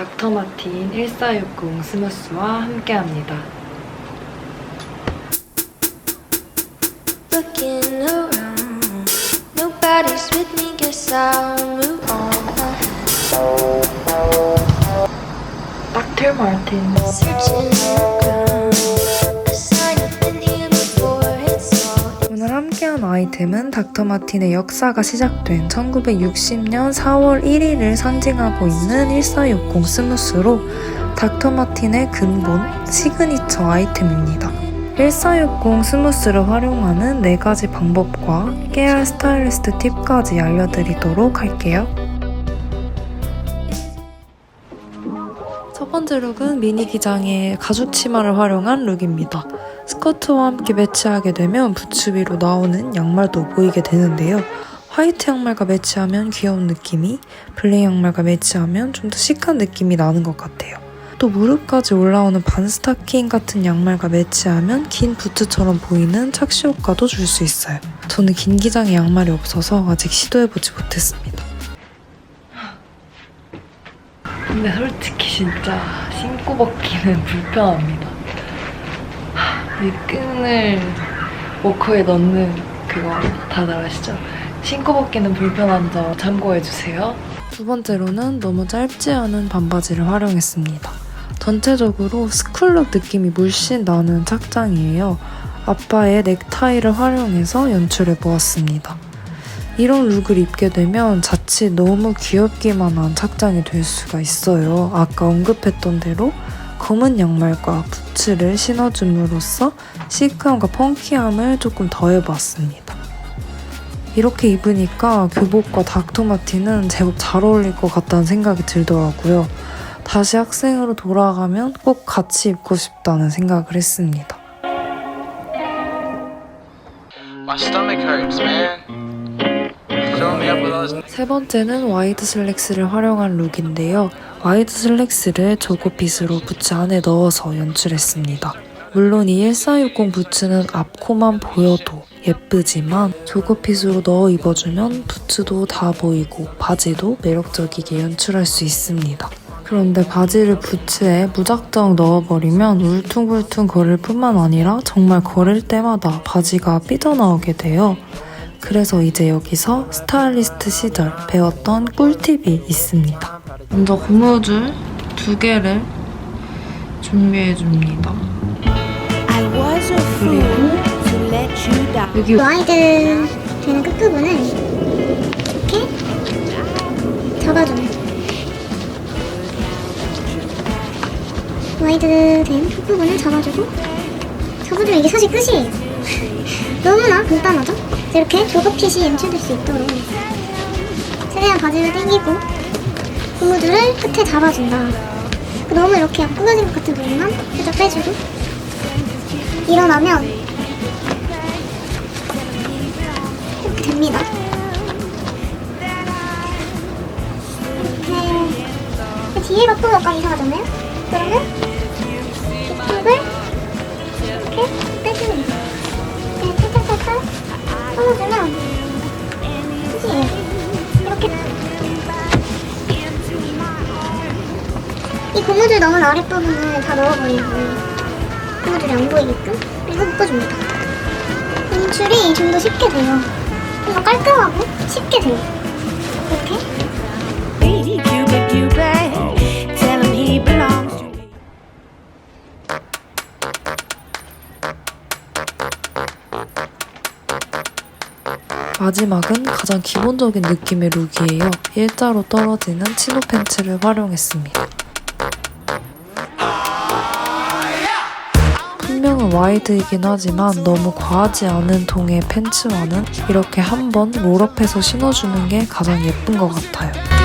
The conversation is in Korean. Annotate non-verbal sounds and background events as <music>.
닥터 마틴 1460 스무스와 함께합니다. Looking around, nobody's with me. Guess I'll move on. 닥터 마틴 Searching 함께한 아이템은 닥터 마틴의 역사가 시작된 1960년 4월 1일을 상징하고 있는 1460 스무스로 닥터 마틴의 근본 시그니처 아이템입니다. 1460 스무스를 활용하는 4가지 방법과 깨알 스타일리스트 팁까지 알려드리도록 할게요. 첫 번째 룩은 미니 기장의 가죽 치마를 활용한 룩입니다. 스커트와 함께 매치하게 되면 부츠 위로 나오는 양말도 보이게 되는데요. 화이트 양말과 매치하면 귀여운 느낌이, 블랙 양말과 매치하면 좀 더 시크한 느낌이 나는 것 같아요. 또 무릎까지 올라오는 반 스타킹 같은 양말과 매치하면 긴 부츠처럼 보이는 착시 효과도 줄 수 있어요. 저는 긴 기장의 양말이 없어서 아직 시도해보지 못했습니다. 근데 솔직히 진짜 신고 벗기는 <laughs> 불편합니다. 이 끈을 워커에 넣는 그거 다들 아시죠? 신고 벗기는 불편한 점 참고해주세요. 두 번째로는 너무 짧지 않은 반바지를 활용했습니다. 전체적으로 스쿨룩 느낌이 물씬 나는 착장이에요. 아빠의 넥타이를 활용해서 연출해 보았습니다. 이런 룩을 입게 되면 자칫 너무 귀엽기만 한 착장이 될 수가 있어요. 아까 언급했던 대로 검은 양말과 부츠를 신어줌으로써 시크함과 펑키함을 조금 더해봤습니다. 이렇게 입으니까 교복과 닥터마틴은 제법 잘 어울릴 것 같다는 생각이 들더라고요. 다시 학생으로 돌아가면 꼭 같이 입고 싶다는 생각을 했습니다. My stomach hurts, man. 세 번째는 와이드 슬랙스를 활용한 룩인데요. 와이드 슬랙스를 조거핏으로 부츠 안에 넣어서 연출했습니다. 물론 이 1460 부츠는 앞코만 보여도 예쁘지만 조거핏으로 넣어 입어주면 부츠도 다 보이고 바지도 매력적이게 연출할 수 있습니다. 그런데 바지를 부츠에 무작정 넣어버리면 울퉁불퉁 거릴 뿐만 아니라 정말 걸을 때마다 바지가 삐져나오게 돼요. 그래서 이제 여기서 스타일리스트 시절 배웠던 꿀팁이 있습니다. 먼저 고무줄 두 개를 준비해 줍니다. Down. 여기 와이드 되는 끝부분을 이렇게 잡아주는 와이드 된 끝부분을 잡아주고 잡아주면 이게 사실 끝이에요 너무나 간단하죠? 이렇게 조급핏이 연출될 수 있도록 최대한 바지를 당기고 고무줄을 끝에 잡아준다 너무 이렇게 약 끊어진 것 같은 부분만 살짝 빼주고 일어나면 이렇게 됩니다. 이렇게 뒤에가 또 약간 이상하잖아요? 그러면 이 고무줄 넣은 아랫부분을 다 넣어버리고 고무줄이 안 보이게끔 그리고 묶어줍니다. 연출이 좀 더 쉽게 돼요. 좀 더 깔끔하고 쉽게 돼요. 이렇게. 마지막은 가장 기본적인 느낌의 룩이에요. 일자로 떨어지는 치노 팬츠를 활용했습니다. 분명은 와이드이긴 하지만 너무 과하지 않은 통의 팬츠와는 이렇게 한번 롤업해서 신어주는 게 가장 예쁜 것 같아요.